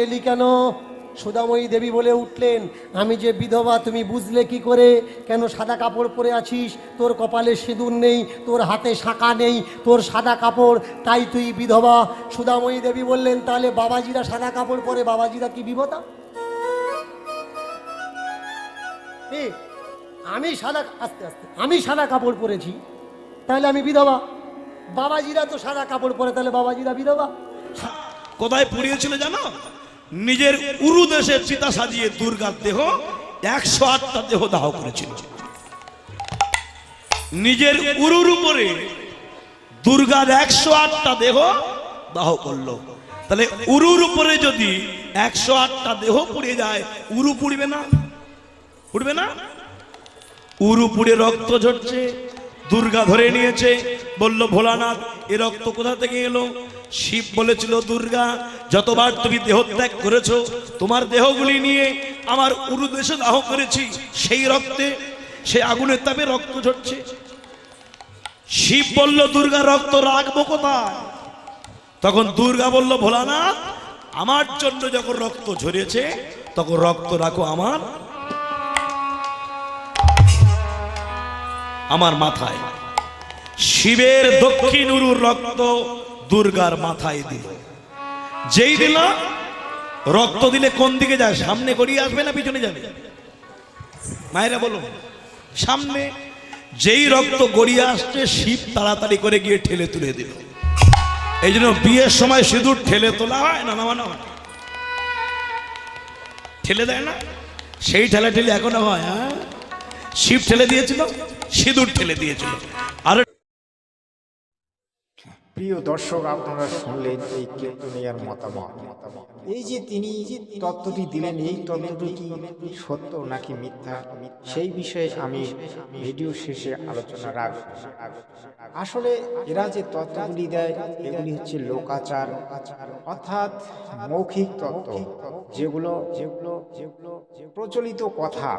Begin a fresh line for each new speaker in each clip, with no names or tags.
এলি কেন? সুদাময়ী দেবী বলে উঠলেন, আমি যে বিধবা, তুমি বুঝলে কি করে? কেন সাদা কাপড় পরে আছিস? তোর কপালে সিঁদুর নেই, তোর হাতে শাঁকা নেই, তোর সাদা কাপড়, তাই তুই বিধবা। সুদাময়ী দেবী বললেন, তাহলে বাবাজিরা সাদা কাপড় পরে, বাবাজিরা কি বিধবা আমি সাদা, আস্তে আস্তে, আমি সাদা কাপড় পরেছি, তাহলে আমি বিধবা। বাবাজিরা তো সাদা কাপড় পরে, তাহলে বাবাজিরা বিধবা?
কোথায় পুড়িয়েছিল জানো? নিজের উরু দেশের চিতা সাজিয়ে দুর্গার দেহ, একশো আটটা দেহ দাহ করেছিল। নিজের উরুর উপরে দুর্গার একশো আটটা দেহ দাহ করল। তাহলে উরুর উপরে যদি একশো আটটা দেহ পুড়ে যায়, উরু পুড়বে না? পুড়বে না? উরু পুড়ে রক্ত ঝরছে দুর্গা ধরে নিয়েছে। বলল, ভোলানাথ, এ রক্ত কোথা থেকে এলো? শিব বলেছিল, দুর্গা, যতবার তুমি দেহত্যাগ করেছ, তোমার দেহগুলি নিয়ে আমার উরু দেশে দাহ করেছি, সেই রক্তে সেই আগুনের তাপে রক্ত ঝরছে। শিব বলল, দুর্গা, রক্ত রাখব কোথায়? তখন দুর্গা বলল, ভোলানাথ, আমার জন্য যখন রক্ত ঝরেছে, তখন রক্ত রাখো আমার আমার মাথায়। শিবের দক্ষিণ উরুর রক্ত দুর্গার মাথায় দিল। যেই দিল রক্ত দিলে কোন দিকে যায়? সামনে গড়িয়ে আসবে না পিছনে যাবে? মায়েরা বলো সামনে যেই রক্ত গড়িয়ে আসছে, শিব তাড়াতাড়ি করে গিয়ে ঠেলে তুলে দিল। এই জন্য বিয়ের সময় সিঁদুর ঠেলে তোলা হয় না নামানো হয়? ঠেলে দেয় না? সেই ঠেলা ঠেলে এখনও হয় হ্যাঁ? শিব ঠেলে দিয়েছিল? সিঁদুর ঠেলে দিয়েছিল।
প্রিয় দর্শক, আপনারা শুনলেন এই কীর্তনিয়ার মতামত। এই যে তিনি তত্ত্বটি দিলেন, এই তত্ত্বটি কি সত্য নাকি মিথ্যা? সেই বিষয়ে আমি ভিডিও শেষে আলোচনা রাখব। আসলে এরা যে তত্ত্বগুলি দেয়, এগুলি হচ্ছে লোকাচার, অর্থাৎ মৌখিক তত্ত্ব, যেগুলো যেগুলো যেগুলো প্রচলিত কথা,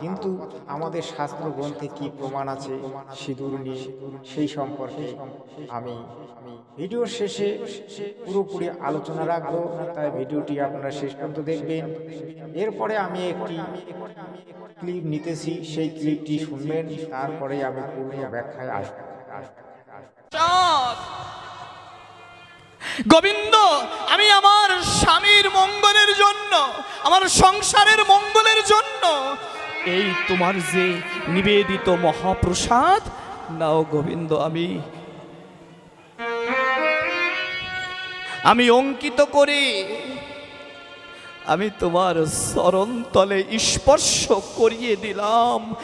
কিন্তু আমাদের শাস্ত্র গ্রন্থে কি প্রমাণ আছে সিঁদুর নিয়ে, সেই সম্পর্কে আমি আমি ভিডিওর শেষে পুরোপুরি আলোচনা রাখব, তাই ভিডিওটি আপনারা শেষ পর্যন্ত দেখবেন। এরপরে আমি একটি ক্লিপ নিতেছি, সেই ক্লিপটি শুনবেন, তারপরে আমি পূর্ণ ব্যাখ্যায় আসব।
গোবিন্দ, আমি আমার স্বামীর মঙ্গলের জন্য, আমার সংসারের মঙ্গলের জন্য। এই তোমার যে নিবেদিত মহাপ্রসাদ, নাও গোবিন্দ, আমি আমি অঙ্কিত করি। আমি তোমার চরণ তলে স্পর্শ করিয়ে দিলাম।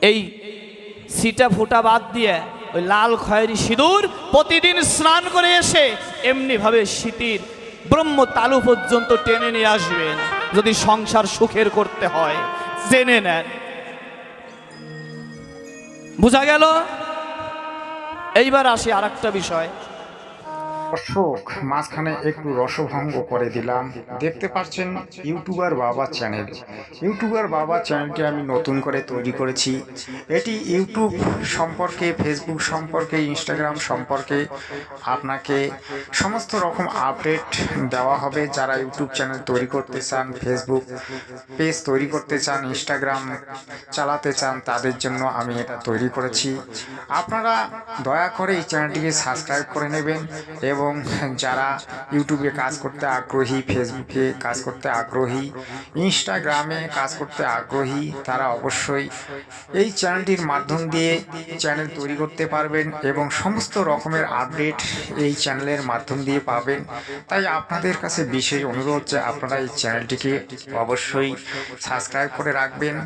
এই সিটা ফুটা বাদ দিয়ে ওই লাল খয়েরি সিঁদুর প্রতিদিন স্নান করে এসে এমনিভাবে শীতির ব্রহ্ম তালু পর্যন্ত টেনে নিয়ে আসবেন। যদি সংসার সুখের করতে হয়, জেনে নেন। বোঝা গেল? এইবার আসি আর বিষয়।
দর্শক মাঝখানে একটু রসভঙ্গ করে দিলাম। দেখতে পাচ্ছেন ইউটিউবার বাবা চ্যানেল। ইউটিউবার বাবা চ্যানেলটি আমি নতুন করে তৈরি করেছি। এটি ইউটিউব সম্পর্কে, ফেসবুক সম্পর্কে, ইনস্টাগ্রাম সম্পর্কে আপনাকে সমস্ত রকম আপডেট দেওয়া হবে। যারা ইউটিউব চ্যানেল তৈরি করতে চান, ফেসবুক পেজ তৈরি করতে চান, ইনস্টাগ্রাম চালাতে চান, তাদের জন্য আমি এটা তৈরি করেছি। আপনারা দয়া করে এই চ্যানেলটিকে সাবস্ক্রাইব করে নেবেন এবং যারা ইউটিউবে কাজ করতে আগ্রহী ফেসবুকে কাজ করতে আগ্রহী ইনস্টাগ্রামে কাজ করতে আগ্রহী, তারা অবশ্যই এই চ্যানেলটির মাধ্যম দিয়ে চ্যানেল তৈরি করতে পারবেন এবং সমস্ত রকমের আপডেট এই চ্যানেলের মাধ্যম দিয়ে পাবেন। তাই আপনাদের কাছে বিশেষ অনুরোধ যে আপনারা এই চ্যানেলটিকে অবশ্যই সাবস্ক্রাইব করে রাখবেন।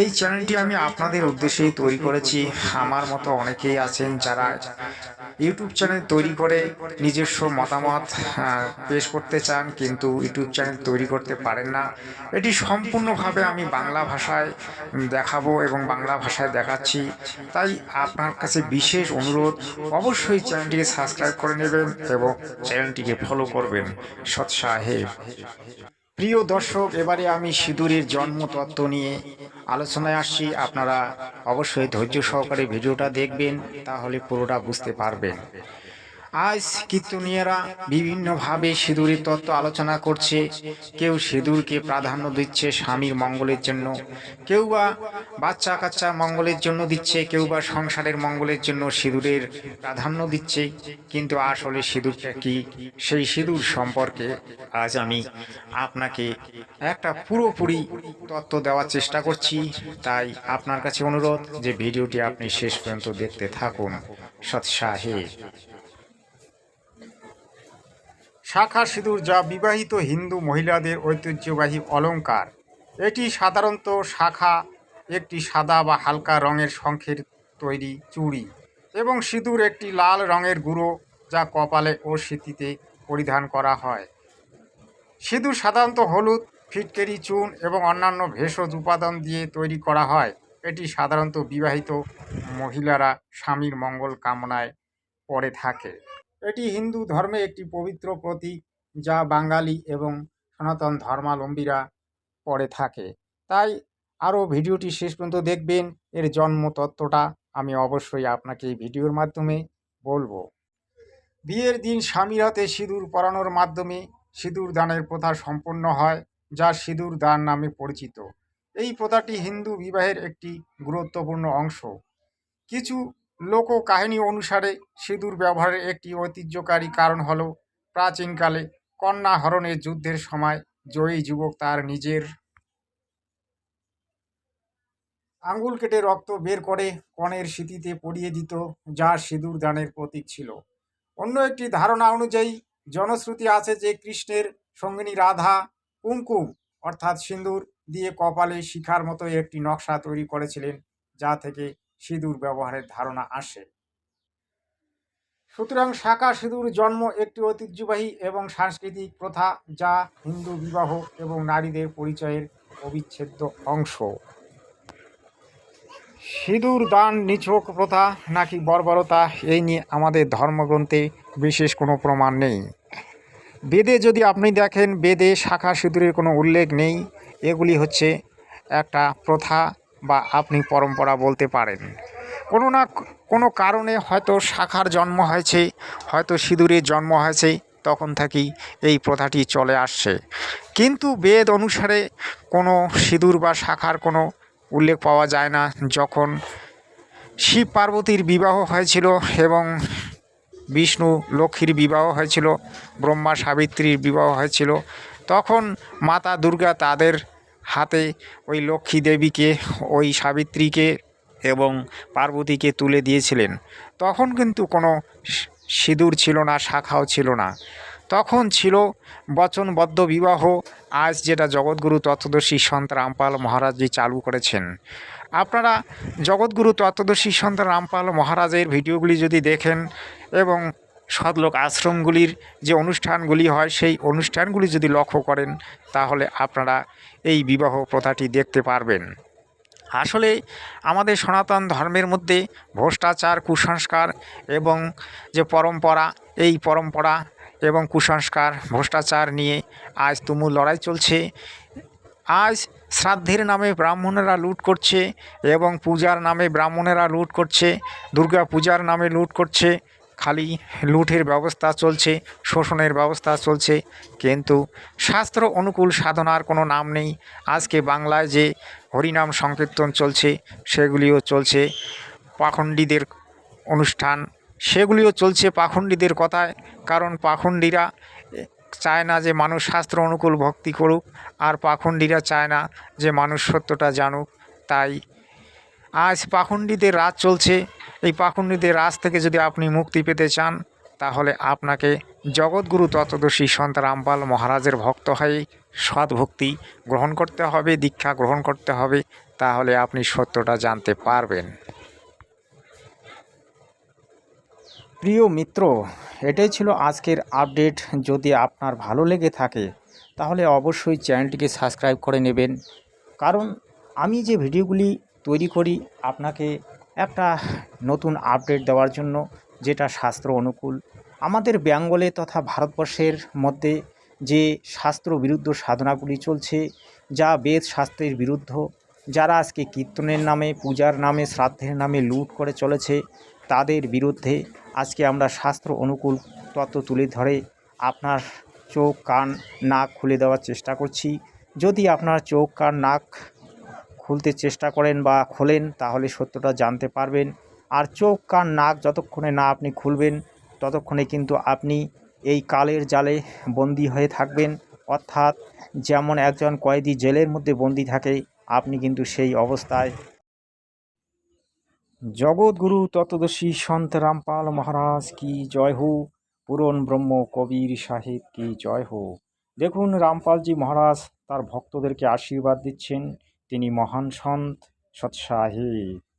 এই চ্যানেলটি আমি আপনাদের উদ্দেশ্যেই তৈরি করেছি। আমার মতো অনেকেই আছেন যারা ইউটিউব চ্যানেল তৈরি করে নিজস্ব মতামত পেশ করতে চান, কিন্তু ইউটিউব চ্যানেল তৈরি করতে পারেন না। এটি সম্পূর্ণভাবে আমি বাংলা ভাষায় দেখাবো এবং বাংলা ভাষায় দেখাচ্ছি। তাই আপনার কাছে বিশেষ অনুরোধ, অবশ্যই চ্যানেলটিকে সাবস্ক্রাইব করে নেবেন এবং চ্যানেলটিকে ফলো করবেন। সৎ সাহেব প্রিয় দর্শক, এবারে আমি সিঁদুরের জন্মতত্ত্ব নিয়ে আলোচনায় আসছি। আপনারা অবশ্যই ধৈর্য সহকারে ভিডিওটা দেখবেন, তাহলে পুরোটা বুঝতে পারবেন। আজ কীর্তনীয়রা বিভিন্নভাবে সিঁদুরের তত্ত্ব আলোচনা করছে। কেউ সিঁদুরকে প্রাধান্য দিচ্ছে স্বামীর মঙ্গলের জন্য। কেউ বা বাচ্চা কাচ্চা মঙ্গলের জন্য দিচ্ছে, কেউ বা সংসারের মঙ্গলের জন্য সিঁদুরের প্রাধান্য দিচ্ছে। কিন্তু আসলে সিঁদুরটা কি? সেই সিঁদুর সম্পর্কে আজ আমি আপনাকে একটা পুরোপুরি তত্ত্ব দেওয়ার চেষ্টা করছি। তাই আপনার কাছে অনুরোধ যে ভিডিওটি আপনি শেষ পর্যন্ত দেখতে থাকুন। সৎসাহে। শাখা সিঁদুর যা বিবাহিত হিন্দু মহিলাদের ঐতিহ্যবাহী অলংকার। এটি সাধারণত শাখা, একটি সাদা বা হালকা রঙের শঙ্খের তৈরি চুড়ি এবং সিঁদুর একটি লাল রঙের গুঁড়ো যা কপালে ও স্মৃতিতে পরিধান করা হয়। সিঁদুর সাধারণত হলুদ, ফিটকেরি চুন এবং অন্যান্য ভেষজ উপাদান দিয়ে তৈরি করা হয়। এটি সাধারণত বিবাহিত মহিলারা স্বামীর মঙ্গল কামনায় পরে থাকে। এটি হিন্দু ধর্মে একটি পবিত্র প্রতীক যা বাঙালি এবং সনাতন ধর্মাবলম্বীরা পড়ে থাকে। তাই আরও ভিডিওটি শেষ পর্যন্ত দেখবেন। এর জন্ম তত্ত্বটা আমি অবশ্যই আপনাকে এই ভিডিওর মাধ্যমে বলব। বিয়ের দিন স্বামীর হাতে সিঁদুর পরানোর মাধ্যমে সিঁদুর দানের প্রথা সম্পন্ন হয়, যা সিঁদুর দান নামে পরিচিত। এই প্রথাটি হিন্দু বিবাহের একটি গুরুত্বপূর্ণ অংশ। কিছু লোক কাহিনী অনুসারে সিঁদুর ব্যবহারের একটি ঐতিহ্যকারী কারণ হল প্রাচীনকালে কন্যা হরণের যুদ্ধের সময় জয়ী যুবক তার নিজের আঙ্গুল কেটে রক্ত বের করে কনের স্মৃতিতে পড়িয়ে দিত যা সিঁদুর দানের প্রতীক ছিল। অন্য একটি ধারণা অনুযায়ী জনশ্রুতি আছে যে কৃষ্ণের সঙ্গিনী রাধা কুমকুম অর্থাৎ সিঁদুর দিয়ে কপালে শিখার মতো একটি নকশা তৈরি করেছিলেন, যা থেকে সিঁদুর ব্যবহারের ধারণা আসে। সুতরাং শাখা সিঁদুর জন্ম একটি ঐতিহ্যবাহী এবং সাংস্কৃতিক প্রথা যা হিন্দু বিবাহ এবং নারীদের পরিচয়ের অবিচ্ছেদ্য অংশ। সিঁদুর, দান, নিছক প্রথা নাকি বর্বরতা এই নিয়ে আমাদের ধর্মগ্রন্থে বিশেষ কোনো প্রমাণ নেই। বেদে যদি আপনি দেখেন, বেদে শাখা সিঁদুরের কোনো উল্লেখ নেই। এগুলি হচ্ছে একটা প্রথা বা আপনি পরম্পরা বলতে পারেন। কোনো না কোনো কারণে হয়তো শাখার জন্ম হয়েছে, হয়তো সিঁদুরের জন্ম হয়েছে, তখন থেকেই এই প্রথাটি চলে আসছে। কিন্তু বেদ অনুসারে কোনো সিঁদুর বা শাখার কোনো উল্লেখ পাওয়া যায় না। যখন শিব পার্বতীর বিবাহ হয়েছিল এবং বিষ্ণু লক্ষ্মীর বিবাহ হয়েছিল, ব্রহ্মা সাবিত্রীর বিবাহ হয়েছিল, তখন মাতা দুর্গা তাদের হাতে ওই লক্ষ্মী দেবীকে, ওই সাবিত্রীকে এবং পার্বতীকে তুলে দিয়েছিলেন। তখন কিন্তু কোনো সিঁদুর ছিল না, শাখাও ছিল না। তখন ছিল বচনবদ্ধ বিবাহ, আজ যেটা জগৎগুরু তত্ত্বদর্শী সন্ত রামপাল মহারাজজি চালু করেছেন। আপনারা জগৎগুরু তত্ত্বদর্শী সন্ত রামপাল মহারাজের ভিডিওগুলি যদি দেখেন এবং সদলোক আশ্রমগুলির যে অনুষ্ঠানগুলি হয়, সেই অনুষ্ঠানগুলি যদি লক্ষ্য করেন, তাহলে আপনারা এই বিবাহ প্রথাটি দেখতে পারবেন। আসলে আমাদের সনাতন ধর্মের মধ্যে ভ্রষ্টাচার, কুসংস্কার এবং যে পরম্পরা, এই পরম্পরা এবং কুসংস্কার, ভ্রষ্টাচার নিয়ে আজ তুমুল লড়াই চলছে। আজ শ্রাদ্ধের নামে ব্রাহ্মণেরা লুট করছে এবং পূজার নামে ব্রাহ্মণেরা লুট করছে দুর্গা পূজার নামে লুট করছে। খালি লুটের ব্যবস্থা চলছে, শোষণের ব্যবস্থা চলছে, কিন্তু শাস্ত্র অনুকূল সাধনার কোনো নাম নেই। আজকে বাংলায় যে হরিনাম সংকীর্তন চলছে, সেগুলিও চলছে। পাখণ্ডীদের অনুষ্ঠান, সেগুলিও চলছে পাখণ্ডীদের কথায়, কারণ পাখণ্ডীরা চায় না যে মানুষ শাস্ত্র অনুকূল ভক্তি করুক, আর পাখণ্ডীরা চায় না যে মানুষ সত্যটা জানুক। তাই আজ পাখণ্ডীদের রাজ চলছে এই পাখণ্ডীদের রাজ থেকে যদি আপনি মুক্তি পেতে চান, তাহলে আপনাকে জগৎগুরু তত্ত্বদর্শী সন্ত রামপাল মহারাজের ভক্ত হয়ে সৎভক্তি গ্রহণ করতে হবে, দীক্ষা গ্রহণ করতে হবে, তাহলে আপনি সত্যটা জানতে পারবেন। প্রিয় মিত্র, এটাই ছিল আজকের আপডেট। যদি আপনার ভালো লেগে থাকে, তাহলে অবশ্যই চ্যানেলটিকে সাবস্ক্রাইব করে নেবেন। কারণ আমি যে ভিডিওগুলি তৈরি করি, আপনাকে একটা নতুন আপডেট দেওয়ার জন্য যেটা শাস্ত্র অনুকূল। আমাদের বেঙ্গলে তথা ভারতবর্ষের মধ্যে যে শাস্ত্র বিরুদ্ধ সাধনাগুলি চলছে, যা বেদ শাস্ত্রের বিরুদ্ধ, যারা আজকে কীর্তনের নামে, পূজার নামে, শ্রাদ্ধের নামে লুট করে চলেছে, তাদের বিরুদ্ধে আজকে আমরা শাস্ত্র অনুকূল তত্ত্ব তুলে ধরে আপনার চোখ, কান, নাক খুলে দেওয়ার চেষ্টা করছি। যদি আপনার চোখ, কান, নাক খুলতে চেষ্টা করেন বা খোলেন, তাহলে সত্যটা জানতে পারবেন। আর চোখ, কান, নাক যতক্ষণে না আপনি খুলবেন, ততক্ষণে কিন্তু আপনি এই কালের জালে বন্দি হয়ে থাকবেন। অর্থাৎ যেমন একজন কয়েদি জেলের মধ্যে বন্দি থাকে, আপনি কিন্তু সেই অবস্থায়। জগৎগুরু তত্ত্বদর্শী সন্ত রামপাল মহারাজ কি জয় হো? পুরন ব্রহ্ম কবির সাহেব কি জয় হো? দেখুন, রামপালজি মহারাজ তার ভক্তদেরকে আশীর্বাদ দিচ্ছেন। তিনি মহান সন্ত সৎসাহেব